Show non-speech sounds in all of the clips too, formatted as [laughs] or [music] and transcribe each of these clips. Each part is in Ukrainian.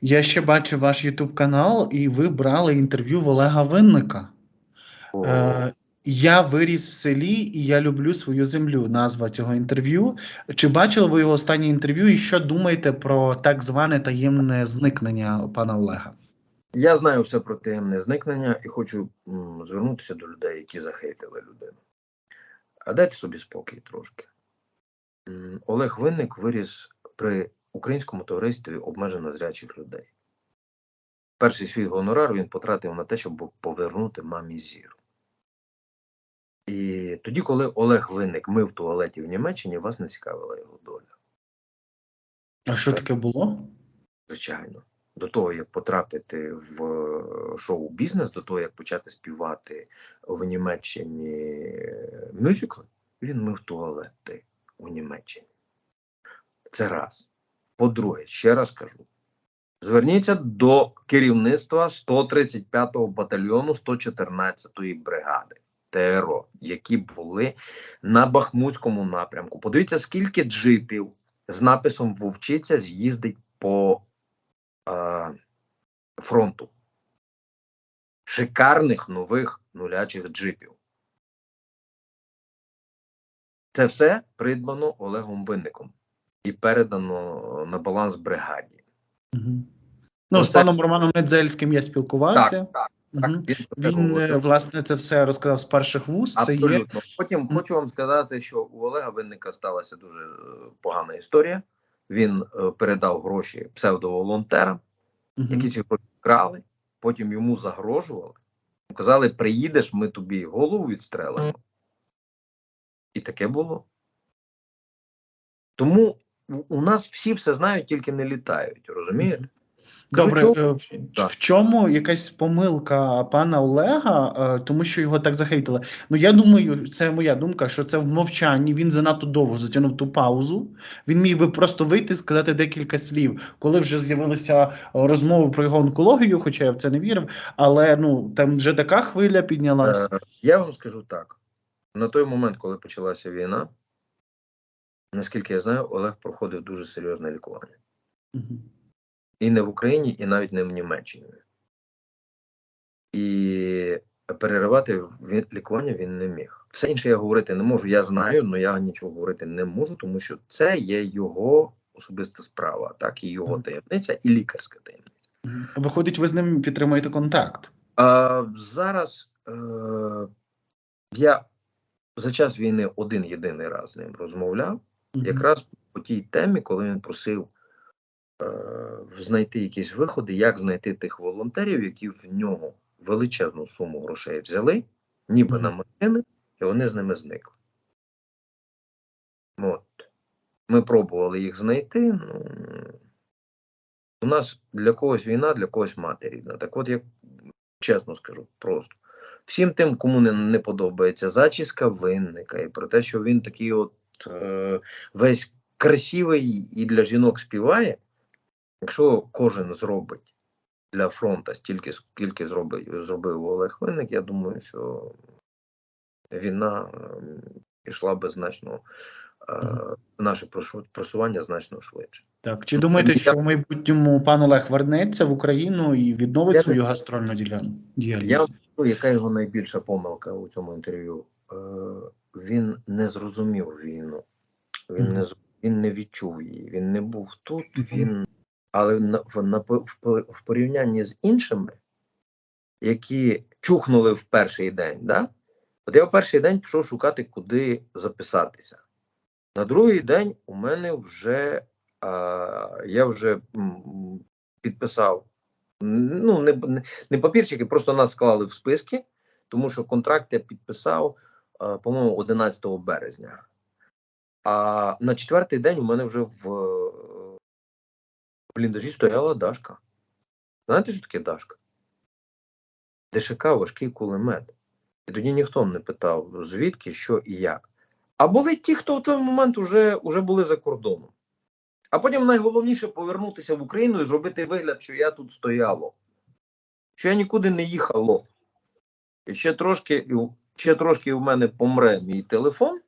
Я ще бачив ваш YouTube канал, і ви брали інтерв'ю в Олега Винника. Е, я виріс в селі і я люблю свою землю. Назва цього інтерв'ю. Чи бачили ви його останнє інтерв'ю, і що думаєте про так зване таємне зникнення пана Олега? Я знаю все про таємне зникнення і хочу м, звернутися до людей, які захейтили людину. А дайте собі спокій трошки. М, Олег Винник виріс при українському товаристві обмежено зрячих людей. Перший свій гонорар він потратив на те, щоб повернути мамі зір. І тоді, коли Олег Винник мив туалеті в Німеччині, вас не цікавила його доля. А що таке було? звичайно. До того, як потрапити в е, шоу-бізнес, до того, як почати співати в Німеччині мюзикли, він мив туалети у Німеччині. Це раз. По-друге, ще раз кажу: зверніться до керівництва 135-го батальйону 114-ї бригади ТРО, які були на Бахмутському напрямку. Подивіться, скільки джипів з написом Вовчиця з'їздить по е, фронту. Шикарних нових нулячих джипів. Це все придбано Олегом Винником і передано на баланс бригаді. Угу. Ну, з це- паном Романом Недзельським я спілкувався. Так, так, так. Він, Він, е, власне, це все розказав з перших вуст. Це є. Потім Мгм. хочу вам сказати, що у Олега Винника сталася дуже е, погана історія. Він е, передав гроші псевдоволонтерам, Мгм. які ці гроші вкрали, потім йому загрожували. Казали, приїдеш, ми тобі голову відстрелимо. І таке було. Тому у- у нас всі все знають, тільки не літають, розумієте? Добре, чого? е, в, в чому якась помилка пана Олега, е, тому що його так захейтили? Ну я думаю, це моя думка, що це в мовчанні. Він занадто довго затягнув ту паузу. Він міг би просто вийти, сказати декілька слів, коли вже з'явилися е, розмови про його онкологію, хоча я в це не вірив. Але ну там вже така хвиля піднялась. Е, Я вам скажу так: на той момент, коли почалася війна, наскільки я знаю, Олег проходив дуже серйозне лікування. Мгм. І не в Україні, і навіть не в Німеччині. І переривати він, лікування він не міг. Все інше я говорити не можу. Я знаю, але я нічого говорити не можу, тому що це є його особиста справа, так і його таємниця, і лікарська таємниця. Виходить, ви з ним підтримуєте контакт. А, зараз е, я за час війни один єдиний раз з ним розмовляв. Якраз по тій темі, коли він просив е, знайти якісь виходи, як знайти тих волонтерів, які в нього величезну суму грошей взяли, ніби на машини, і вони з ними зникли. От. Ми пробували їх знайти. Ну, у нас для когось війна, для когось мати рідна. Так от я чесно скажу, просто. Всім тим, кому не, не подобається зачіска винника, і про те, що він такий от весь красивий і для жінок співає, якщо кожен зробить для фронта стільки, скільки зробить, зробив Олег Винник, я думаю, що війна е, пішла би значно, е, наше просування значно швидше. Так, чи думаєте, Я- що в майбутньому пан Олег вернеться в Україну і відновить Я свою знаю. гастрольну діяльність? Я скажу, яка його найбільша помилка у цьому інтерв'ю? Він не зрозумів війну, він, не, він не відчув її, він не був тут, він, але на, в, на, в, в порівнянні з іншими, які чухнули в перший день, да? от я в перший день пішов шукати, куди записатися. На другий день у мене вже а, я вже підписав ну, не, не, не папірчики, просто нас склали в списки, тому що контракт я підписав, по-моєму, 11 березня. А на четвертий день у мене вже в, в бліндажі стояла Дашка. Знаєте, що таке Дашка? ДШК важкий кулемет. І тоді ніхто не питав, звідки, що і як. А були ті, хто в той момент вже, вже були за кордоном. А потім найголовніше повернутися в Україну і зробити вигляд, що я тут стояло, що я нікуди не їхало. І ще трошки, ще трошки в мене помре мій телефон,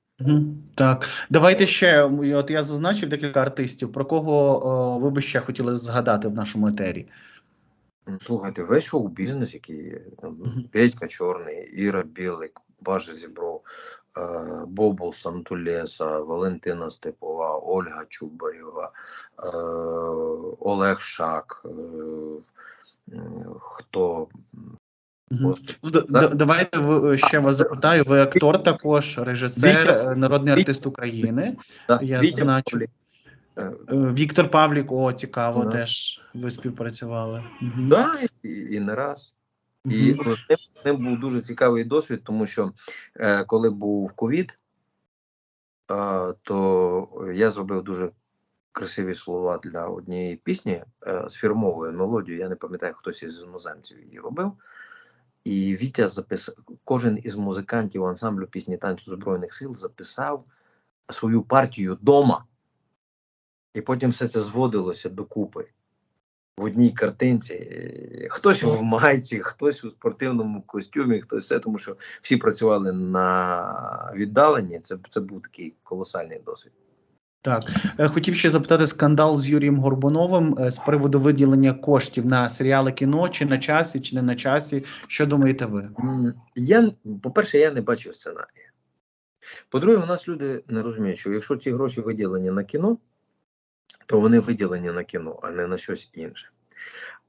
Так, давайте ще. От я зазначив декілька артистів. Про кого о, ви би ще хотіли згадати в нашому етері? Слухайте, весь шоу-бізнес, який є. Петька Чорний, Іра Білик, Бажа Зібров, е, Сантулеса, Валентина Степова, Ольга Чубарєва, е, Олег Шак. е, Хто Ну, да- Так. давайте ще вас запитаю. Ви актор також, режисер, е, народний артист України. да, Я. Павлік. Е, Е, Віктор Павлік, о, цікаво, Да. теж ви співпрацювали. Да, і, і не раз. І з з ним був дуже цікавий досвід, тому що е, коли був ковід, е, то я зробив дуже красиві слова для однієї пісні е, з фірмовою мелодією. Я не пам'ятаю, хтось із іноземців її робив. І Вітя записав, кожен із музикантів ансамблю пісні танцю Збройних сил записав свою партію вдома. І потім все це зводилося докупи в одній картинці. Е, Хтось в майці, хтось у спортивному костюмі, хтось все, тому що всі працювали на віддаленні. Це, це був такий колосальний досвід. Так, Е, хотів ще запитати скандал з Юрієм Горбуновим е, з приводу виділення коштів на серіали кіно, чи на часі, чи не на часі. Що думаєте ви? Я, по-перше, я не бачив сценарія. По-друге, у нас люди не розуміють, що якщо ці гроші виділені на кіно, то вони виділені на кіно, а не на щось інше.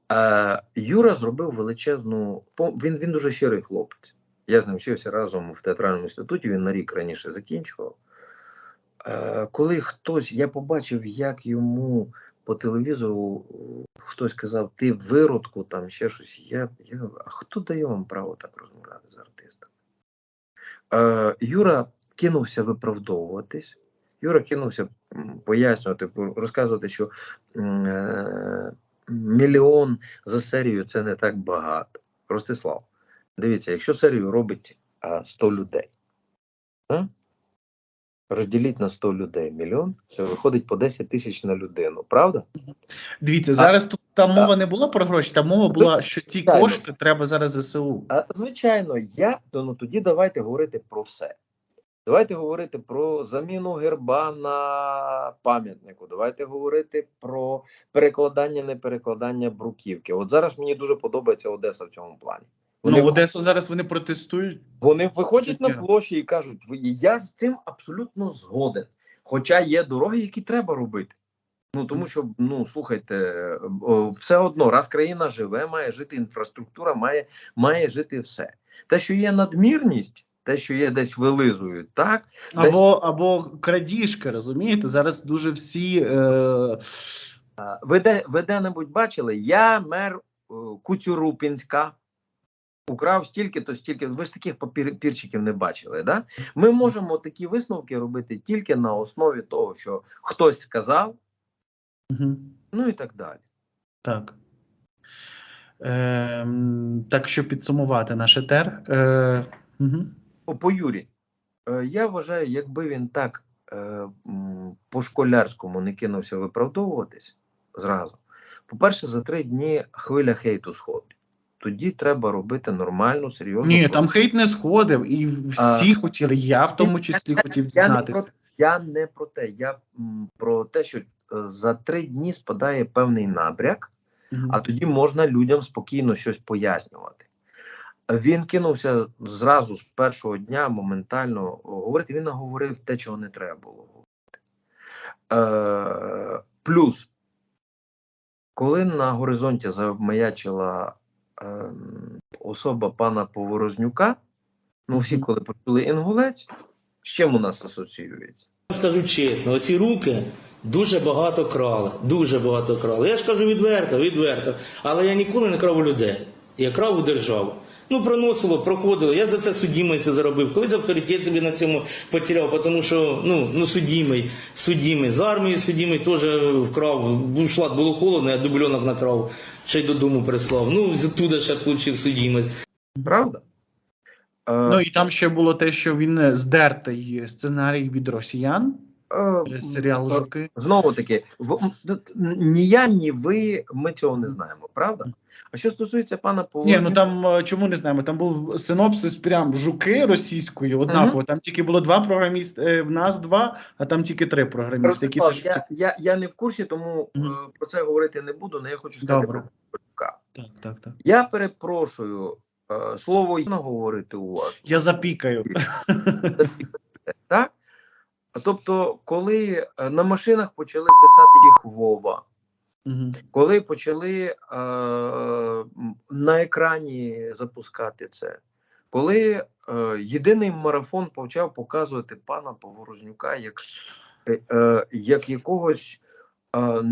А, Юра зробив величезну. Він, він дуже щирий хлопець. Я з ним вчився разом в театральному інституті, він на рік раніше закінчував. Е, коли хтось, я побачив, як йому по телевізору е, хтось казав, ти виродку, там ще щось. Я, я говорю, а хто дає вам право так розмовляти з артистом? Е, Юра кинувся виправдовуватись. Юра кинувся пояснювати, розказувати, що е, мільйон за серію це не так багато. Ростислав, дивіться, якщо серію робить а, 100 людей? Розділіть на 100 людей мільйон, це виходить по 10 тисяч на людину, правда? Дивіться, зараз тут та мова не була про гроші, та мова була, що ці Звичайно. кошти треба зараз ЗСУ. А, звичайно, я то ну тоді давайте говорити про все. Давайте говорити про заміну герба на пам'ятнику. Давайте говорити про перекладання, не перекладання бруківки. От зараз мені дуже подобається Одеса в цьому плані. Вони, Ну, Одеса зараз вони протестують. вони виходять на площі і кажуть: я з цим абсолютно згоден. Хоча є дороги, які треба робити. Ну тому що ну слухайте, все одно, раз країна живе, має жити інфраструктура, має, має жити все. Те, що є надмірність, те, що є десь вилизують, так Або, або крадіжки, розумієте? Зараз дуже всі. Е, ви де, ви де-небудь бачили? Я мер е, Куцюрупінська. Украв стільки, то стільки. Ви ж таких папір, пірчиків не бачили. Да? Ми можемо такі висновки робити тільки на основі того, що хтось сказав, мгм. ну і так далі. Так. Е, так, щоб підсумувати наш етер. Е, угу. По, по Юрі, е, я вважаю, якби він так е, по школярському не кинувся виправдовуватись зразу. По-перше, за три дні хвиля хейту сходить. Тоді треба робити нормальну, серйозну. Ні, там хейт не сходив, і всі хотіли, я в тому числі Я- хотів я не про- дізнатися. Я не про те, я м, про те, що е, за три дні спадає певний набряк, Мгм. а тоді можна людям спокійно щось пояснювати. Він кинувся зразу з першого дня моментально говорити. Він наговорив те, чого не треба було говорити. Е, плюс, коли на горизонті замаячила особа пана Поворознюка, ну всі, коли почули інгулець, з чим у нас асоціюється? Скажу чесно, оці руки дуже багато крали, дуже багато крали. Я ж кажу відверто, відверто. Але я ніколи не крав у людей. Я крав у державу. Ну, проносило, проходило. Я за це судімий це заробив. Колись авторитет собі на цьому потеряв, тому що ну, ну судімий, судімий. З армії судімий теж вкрав. Був шлат, було холодно, я дубльонок натрав, ще й додому прислав. Ну, туди ще отримав судімець. Правда? Е, Ну і там ще було те, що він здертий сценарій від росіян. Е, Серіал е, Жуки. Знову таки, в, ні я, ні ви, ми цього не знаємо, правда? А що стосується пана Ні, ну там е, чому не знаємо? Там був синопсис прям жуки російською, однаково. Там тільки було два програмісти, е, в нас два, а там тільки три програмісти, які теж я, я, я не в курсі, тому Мгм. е, про це говорити не буду, але я хочу сказати Добре. про Павлюка. так, так, так. Я перепрошую, слово «я» говорити у вас. Я запікаю. [laughs] Так? Тобто, коли на машинах почали писати їх Вова, Коли почали е, на екрані запускати це, коли е, єдиний марафон почав показувати пана Поворознюка як, е, е, як якогось е,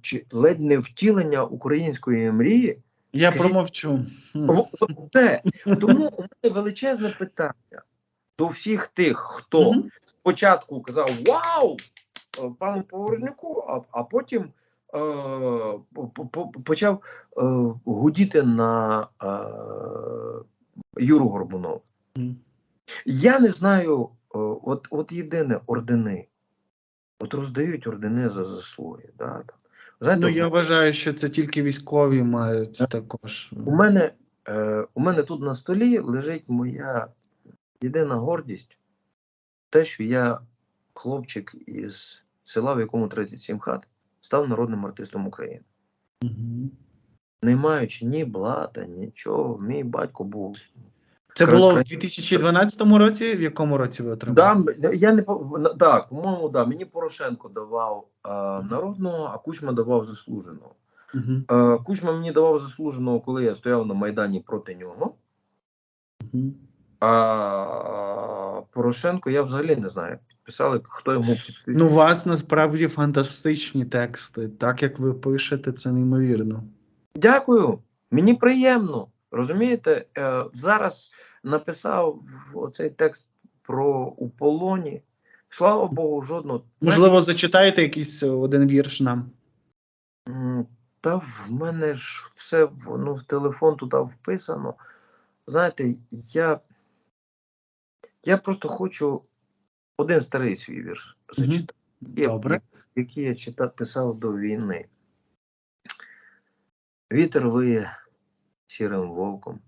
чи ледь не втілення української мрії, Я Скажіть- промовчу. Це. Тому у мене величезне питання до всіх тих, хто спочатку казав Вау! е, пану Поворознюку, а, а потім по- по- почав е, гудіти на е, Юру Горбунова. Я не знаю, е, от, от єдине ордени. От роздають ордени за заслуги. Да, там. Знаєте, Ну, я в- вважаю, що це тільки військові мають також. у, мене, е, у мене тут на столі лежить моя єдина гордість, те, що я хлопчик із села, в якому 37 хат, став народним артистом України. Мгм. Не маючи ні блата, нічого, мій батько був. Це було в 2012 році. В якому році ви отримали? Да, я не так, по-моєму, да, мені Порошенко давав е, народного, а Кучма давав заслуженого. Е, Кучма мені давав заслуженого, коли я стояв на Майдані проти нього. Мгм. А Порошенко, я взагалі не знаю. Підписали, хто йому підписав. Ну, у вас насправді фантастичні тексти. Так як ви пишете, це неймовірно. Дякую, мені приємно. Розумієте, е, зараз написав оцей текст про у полоні. Слава Богу, жодного. Можливо, зачитаєте якийсь один вірш нам. Та в мене ж все воно в телефон туди вписано. Знаєте, я, я просто хочу один старий свій вірш зачитати. Добре. Який я читав, писав до війни. Вітер виє сірим вовком,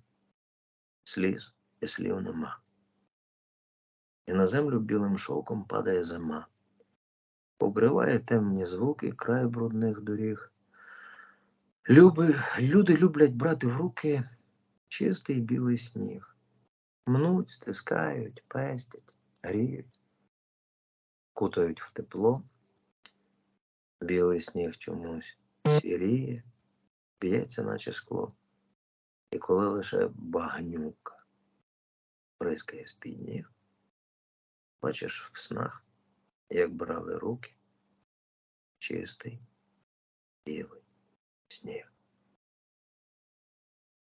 сліз і слів нема. І на землю білим шовком падає зима. Обриває темні звуки край брудних доріг. Люби, люди люблять брати в руки чистий білий сніг. Мнуть, стискають, пестять, гріють, кутають в тепло. Білий сніг чомусь сіріє, б'ється, наче скло. І коли лише багнюка бризкає з-під ніг, бачиш в снах, як брали руки чистий білий сніг.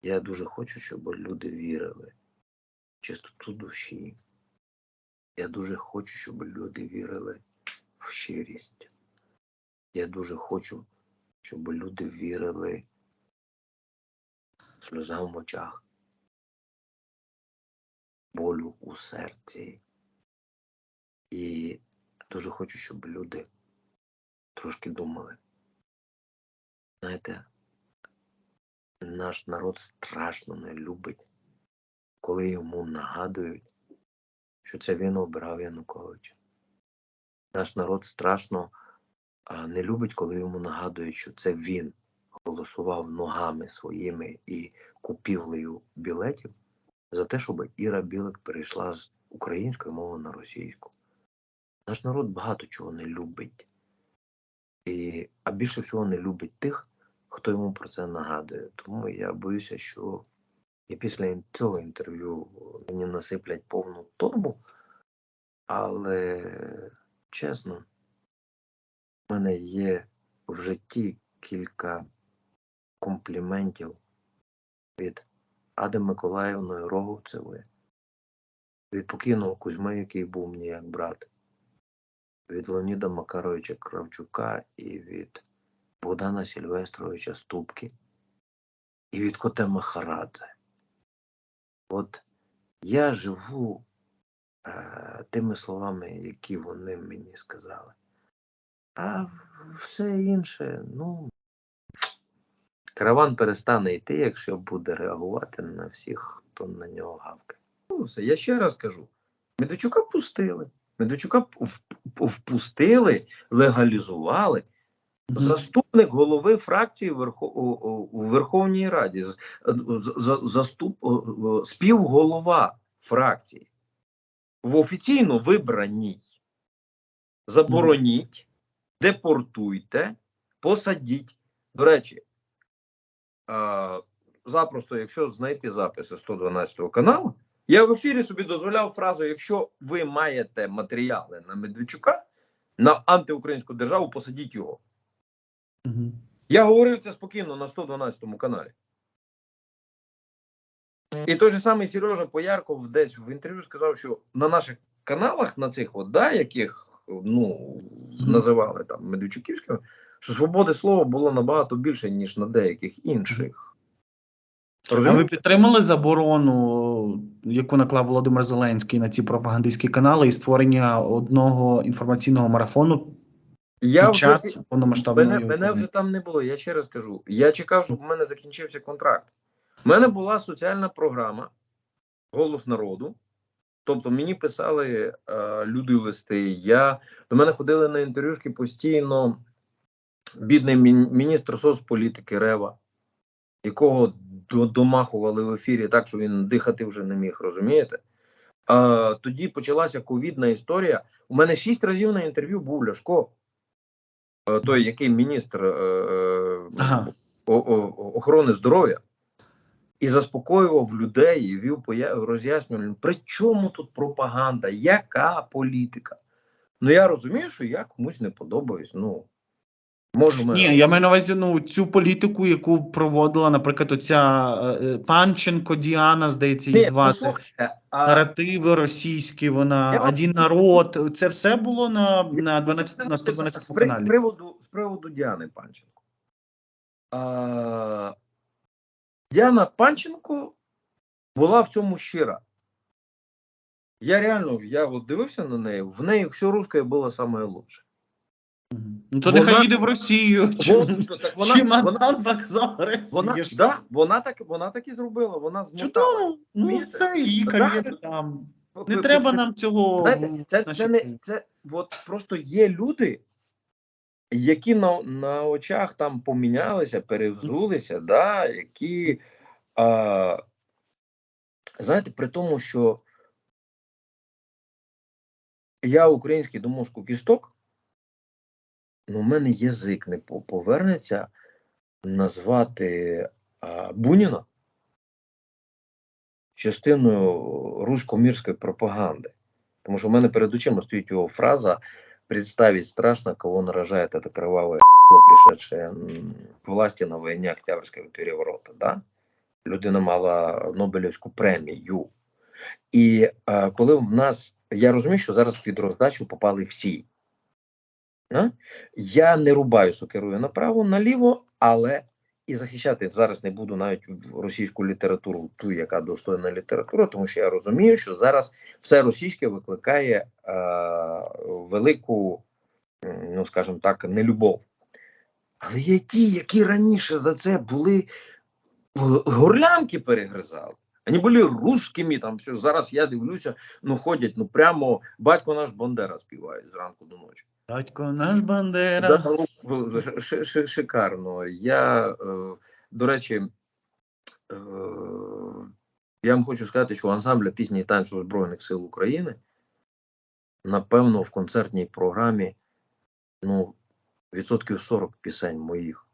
Я дуже хочу, щоб люди вірили чистоту душі. Я дуже хочу, щоб люди вірили в щирість. Я дуже хочу, щоб люди вірили сльозам в очах, болю у серці. І дуже хочу, щоб люди трошки думали. Знаєте, наш народ страшно не любить, коли йому нагадують, що це він обирав Януковича. Наш народ страшно не любить, коли йому нагадують, що це він голосував ногами своїми і купівлею білетів за те, щоб Іра Білик перейшла з української мови на російську. Наш народ багато чого не любить. І, а більше всього не любить тих, хто йому про це нагадує. Тому я боюся, що і після цього інтерв'ю мені насиплять повну торбу. Але чесно, в мене є в житті кілька компліментів від Ади Миколаївної Роговцевої, від покійного Кузьми, який був мені як брат, від Леоніда Макаровича Кравчука і від Богдана Сільвестровича Ступки і від Коте Махарадзе. От я живу е, тими словами, які вони мені сказали. А все інше, ну, караван перестане йти, якщо буде реагувати на всіх, хто на нього гавкає. Ну, все, я ще раз кажу: Медведчука пустили. Медведчука впустили, легалізували. Заступник голови фракції у, Верховній Раді, заступ, співголова фракції в офіційно вибраній. Забороніть, депортуйте, посадіть. До речі, запросто, якщо знайти записи 112 каналу, я в ефірі собі дозволяв фразу: якщо ви маєте матеріали на Медведчука, на антиукраїнську державу, посадіть його. Я говорив це спокійно на 112 каналі. І той же самий Сережа Поярков десь в інтерв'ю сказав, що на наших каналах, на цих от, да, яких ну, називали там Медведчуківськими, що свободи слова було набагато більше, ніж на деяких інших. А ви підтримали заборону, яку наклав Володимир Зеленський на ці пропагандистські канали, і створення одного інформаційного марафону Я під вже- повномасштабної мене, мене вже там не було. Я ще раз кажу. Я чекав, щоб у мене закінчився контракт. У мене була соціальна програма Голос народу. Тобто мені писали е, люди листи. Я, до мене ходили на інтерв'юшки постійно бідний міністр соцполітики Рева, якого домахували в ефірі так, що він дихати вже не міг, розумієте? А, тоді почалася ковідна історія. У мене шість разів на інтерв'ю був Ляшко, той, який міністр е, е, Ага. охорони здоров'я, і заспокоював людей, і вів поя- при чому тут пропаганда, яка політика. Ну я розумію, що я комусь не подобаюсь. Ну може. Ні, я маю на увазі ну, цю політику, яку проводила, наприклад, оця е, е, Панченко Діана, здається, її звати. а Наративи російські, вона Я вам- один народ. Це все було на, на 12 на 112 при- з каналі. приводу з приводу Діани Панченко. А, Діана Панченко була в цьому щира. Я реально я от дивився на неї, в неї все русське було. Мгм. Ну то Вона- нехай їде в Росію. Чи, так вона, чи вона, вокзал Росії. вона, да, вона, так, вона так і зробила. Вона змотала. Чудово. Ну все, її кар'єра там. Не треба нам цього. Знаєте, це, це не це от просто є люди, які на, на очах там помінялися, перевзулися, да, які а, знаєте, при тому, що я український до мозку кісток, ну, в мене язик не повернеться назвати а, Буніна частиною русько-мірської пропаганди. Тому що в мене перед очима стоїть його фраза «Представить страшно, кого нарожает это кровавое [laughs] пришедшее к власти на війні Октябрьського переворота. Да? Людина мала Нобелівську премію. І е, коли в нас, я розумію, що зараз під роздачу попали всі. Я не рубаю сокерую направо, наліво, але і захищати зараз не буду навіть російську літературу, ту, яка достойна література, тому що я розумію, що зараз все російське викликає е, велику, ну скажімо так, нелюбов. Але є ті, які раніше за це були горлянки перегризали. Вони були русскими, там все. Зараз я дивлюся, ну ходять, ну прямо батько наш Бандера співає зранку до ночі. Батько наш Бандера. Ну, шикарно. Я, е, до речі, е, я вам хочу сказати, що ансамбля пісні і танцю Збройних сил України, напевно, в концертній програмі ну, відсотків 40 пісень моїх.